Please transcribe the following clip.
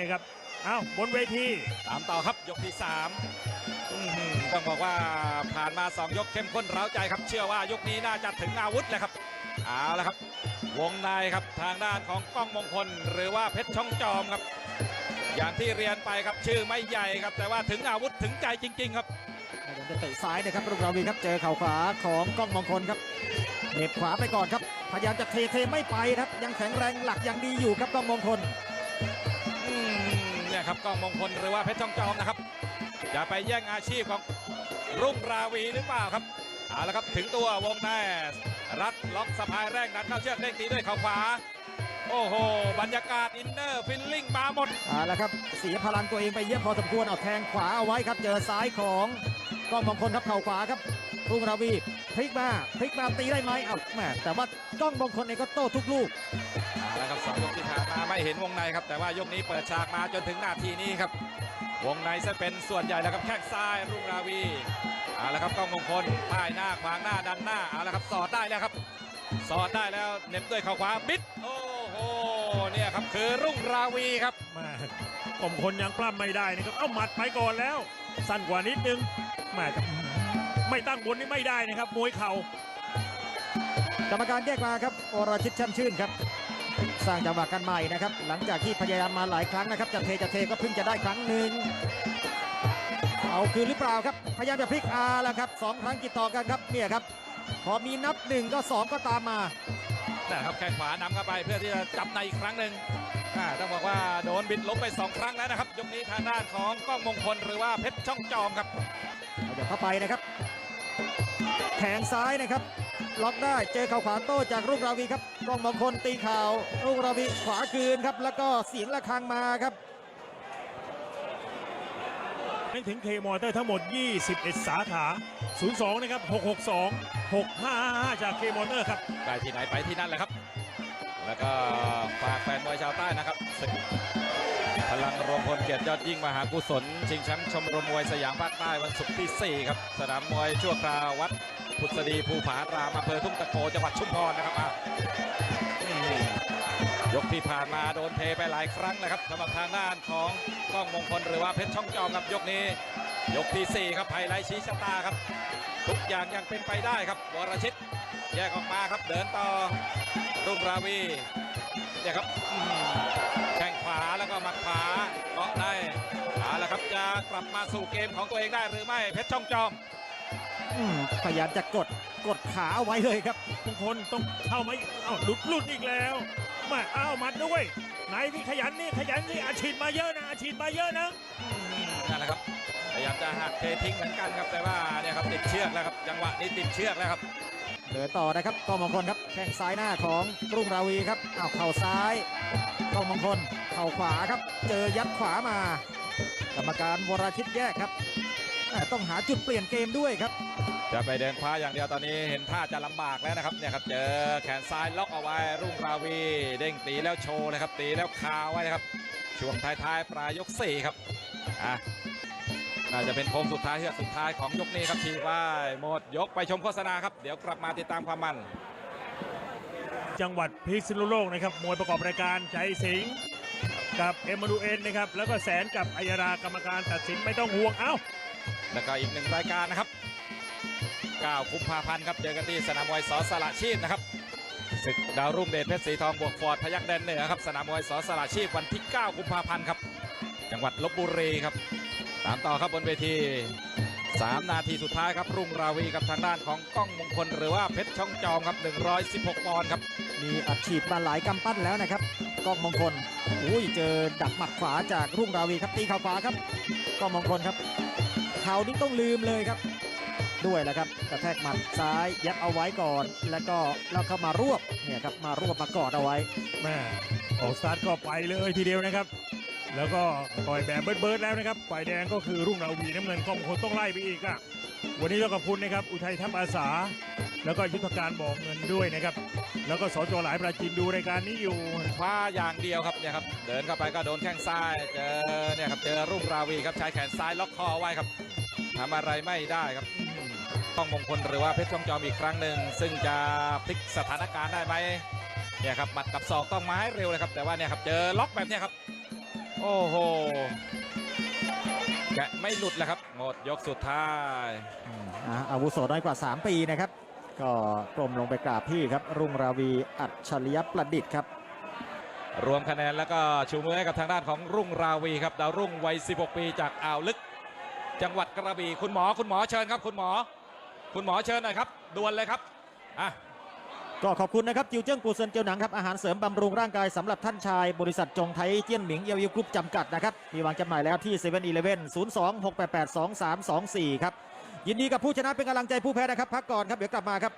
นะครับ เอ้าบนเวทีตามต่อครับยกที่3อื้อหือต้องบอกว่าผ่านมา 2 ยกเข้มข้นเร้าใจครับ เชื่อว่ายกนี้น่าจะถึงอาวุธเลยครับ เอาละครับ วงในครับทางด้านของก้องมงคล หรือว่าเพชรช่องจอมครับ อย่างที่เรียนไปครับชื่อไม่ใหญ่ครับ แต่ว่าถึงอาวุธถึงใจจริง ๆ ครับพยายามจะเตะซ้ายนะครับรุ่งราวีครับเจอเข่าขวาของกล้องมงคลครับเหน็บขวาไปก่อนครับพยายามจะเทเทไม่ไปนะครับ ยังแข็งแรงหลักยังดีอยู่ครับกล้องมงคลอืมเนี่ย ครับก้องมงคลหรือว่าเพชรช่องจอมนะครับจะไปแย่งอาชีพของรุ่งราวีหรือเปล่าครับเอาละครับถึงตัววงในรัดล็อกสะพายแรงดันเข้าเชือกเด้งตีด้วยเข่าขวาโอ้โห บรรยากาศอินเนอร์ฟิลลิ่งมาหมดเอาละครับเสียพลังตัวเองไปเยอะพอสมควรเอาแทงขวาเอาไว้ครับ เจอซ้ายของกล้องมงคลครับเข่าขวาครับรุ่งราวีพลิกมาพลิกมาตีได้ไหมเอ้าแหมแต่ว่ากล้องมงคลเองก็โต้ทุกลูกเอาละครับสองยกที่ผ่าน มาไม่เห็นวงในครับ แต่ว่ายกนี้เปิดฉากมาจนถึงนาทีนี้ครับ วงในจะเป็นส่วนใหญ่แล้วครับแข้งซ้ายรุ่งราวีเอาละครับกล้องมงคลป้ายหน้าขวางหน้าดันหน้าเอาละครับสอดได้แล้วครับ สอดได้แล้วเหน็บด้วยเข่าขวาบิดโอ้โหเนี่ยครับคือรุ่งราวีครับแม่กลมคนยังปล้ำไม่ได้นะครับเอ้าหมัดไปก่อนแล้ว สั้นกว่านิดนึงแม่แต่ไม่ตั้งบนนี่ไม่ได้นะครับมวยเข่ากรรมการแยกมาครับอรชิตช่ำชื่นครับ สร้างจังหวะกันใหม่นะครับ หลังจากที่พยายามมาหลายครั้งนะครับ จะเทจะเทก็เพิ่งจะได้ครั้งหนึ่งเอาคืนหรือเปล่าครับ พยายามจะพลิกอาแล้วครับสองครั้งติดต่อกันครับเนี่ยครับ พอมีนับหนึ่งก็สองก็ตามมานะครับแข้งขวานำเข้าไปเพื่อที่จะจับในอีกครั้งหนึ่งอ่าต้องบอกว่าโดนบิดล้มไปสองครั้งแล้วนะครับยกนี้ทางด้านของกล้องมงคลหรือว่าเพชรช่องจอมครับเอาเดี๋ยวเข้าไปนะครับแทงซ้ายนะครับ ล็อกได้เจอเข่าขวาโต้จากรุ่งราวีครับกล้องมงคลตีเข่าวรุ่งราวีขวาคืนครับ แล้วก็เสียงระฆังมาครับนึกถึงเคมอเตอร์ทั้งหมด 21 สาขา 02 นะครับ 662 6555 จากเคมอเตอร์ครับไปที่ไหนไปที่นั่นแหละครับ แล้วก็ฝากแฟนมวยชาวใต้นะครับศึกพลังรวมพลเกียรติยอดยิ่งมหากุศล ชิงแชมป์ชมรมมวยสยามภาคใต้วันศุกร์ที่ 4 ครับ สนามมวยชั่วคราววัด พุทธดีภูผารามอำเภอทุ่งตะโกจังหวัดชุมพรนะครับยกที่ผ่านมาโดนเทไปหลายครั้งนะครับสำหรับทางด้านของกล้องมงคลหรือว่าเพชรช่องจอมครับยกนี้ ยกทีสี่ 4 ครับไฮไลท์ชี้ชะตาครับ ทุกอย่างยังเป็นไปได้ครับวรชิตแยกออกมาครับเดินต่อรุ่งราวีเนี่ยครับแข้งขวาแล้วก็มัดขวาเกาะได้เอาละครับจะกลับมาสู่เกมของตัวเองได้หรือไม่เพชรช่องจอม อืมพยายามจะกดกดขาเอาไว้เลยครับ มงคลต้องเข้าไหมเอ้าหลุดหลุดอีกแล้วแมาเอ้าหมัดด้วยไหนที่ขยันนี่ขยันนี่อาชีพมาเยอะนะอาชีพมาเยอะนะนั่นแหละครับ พยายามจะหักเททิ้งเหมือนกันครับ แต่ว่าเนี่ยครับติดเชือกแล้วครับ จังหวะนี้ติดเชือกแล้วครับ เดินต่อนะครับกล้องมงคลครับแข้งซ้ายหน้าของรุ่งราวีครับอ้าวเข่าซ้ายกล้องมงคลเข่าขวาครับ เจอยัดขวามา กรรมการวรชิตแยกครับอ่า ต้องหาจุดเปลี่ยนเกมด้วยครับ จะไปเดินคว้าอย่างเดียวตอนนี้เห็นท่าจะลำบากแล้วนะครับเนี่ยครับเจอแขนซ้ายล็อกเอาไว้รุ่งราวี เด้งตีแล้วโชว์เลยครับ ตีแล้วคาไว้นะครับ ช่วงท้ายๆ ปลายยก4ครับอะน่าจะเป็นโค้งสุดท้ายเฮือกสุดท้ายของยกนี้ครับทีว่ายหมดยกไปชมโฆษณาครับเดี๋ยวกลับมาติดตามความมันจังหวัดพิษณุโลกนะครับมวยประกอบรายการใจสิงห์กับเอ็มมานูเอ็นนะครับแล้วก็แสนกับอัยรากรรมการตัดสินไม่ต้องห่วงเอ้า แล้วก็อีกหนึ่งรายการนะครับ 9 กุมภาพันธ์ครับเจอกันที่สนามมวยสอสละชีพนะครับศึกดาวรุ่งเดชเพชรสีทองบวกฟอร์ดพยักแดนเหนือครับสนามมวยสอสละชีพวันที่ 9 กุมภาพันธ์ครับ จังหวัดลบบุรีครับ ตามต่อครับบนเวที 3 นาทีสุดท้ายครับ รุ่งราวีกับทางด้านของก้องมงคล หรือว่าเพชรช่องจอมครับ 116 ปอนด์ครับ มีอัดฉีดมาหลายกำปั้นแล้วนะครับก้องมงคลอุ้ยเจอดักหมัดขวาจากรุ่งราวีครับตีเข่าขวาครับก้องมงคลครับ เข่านี่ต้องลืมเลยครับ ด้วยแหละครับกระแทกหมัดซ้ายยัดเอาไว้ก่อน แล้วก็แล้วเข้ามารวบเนี่ยครับมารวบมากอดเอาไว้แม่ออกสตาร์ทก็ไปเลยทีเดียวนะครับ แล้วก็ต่อยแบบเบิร์ดเบิร์ดแล้วนะครับฝ่ายแดงก็คือรุ่งราวีน้ำเงินกล้องคนต้องไล่ไปอีกอะวันนี้ต้องขอบคุณนะครับอุทัยทัพอาสา แล้วก็ยุทธการบอกเงินด้วยนะครับแล้วก็สจหลายประจินดูรายการนี้อยู่คว้าอย่างเดียวครับเนี่ยครับเดินเข้าไปก็โดนแข้งซ้ายเจอเนี่ยครับเจอรุ่งราวีครับใช้แขนซ้ายล็อกคอไว้ครับ ทำอะไรไม่ได้ครับอื้อหือต้องมงคลหรือว่าเพชรช่องจอมอีกครั้งหนึ่งซึ่งจะพลิกสถานการณ์ได้ไหมเนี่ยครับหมัดกับศอกต้องมาให้เร็วเลยครับ แต่ว่าเนี่ยครับเจอล็อกแบบเนี้ยครับโโอ้โหแกะไม่หลุดแล้วครับ หมดยกสุดท้ายอ่าอาวุโสน้อยกว่า 3 ปีนะครับ ก็กลมลงไปกราบพี่ครับ รุ่งราวีอัจฉริยประดิษฐ์ครับ รวมคะแนนแล้วก็ชูมือให้กับทางด้านของรุ่งราวีครับ ดาวรุ่งวัย 16 ปีจากอ่าวลึก จังหวัดกระบี่คุณหมอคุณหมอเชิญครับ คุณหมอ คุณหมอเชิญหน่อยครับด่วนเลยครับอะก็ขอบคุณนะครับ จิวเจิ้งปูเซินเจียวหนังครับ อาหารเสริมบำรุงร่างกายสำหรับท่านชาย บริษัทจงไทยเจี้ยนหมิงเอียวยูกรุ๊ปจำกัดนะครับ มีวางจำหน่ายแล้วที่7 e เ e ่ e อ02 688 2324ครับยินดีกับผู้ชนะเป็นกำลังใจผู้แพ้นะครับพักก่อนครับเดี๋ยวกลับมาครับ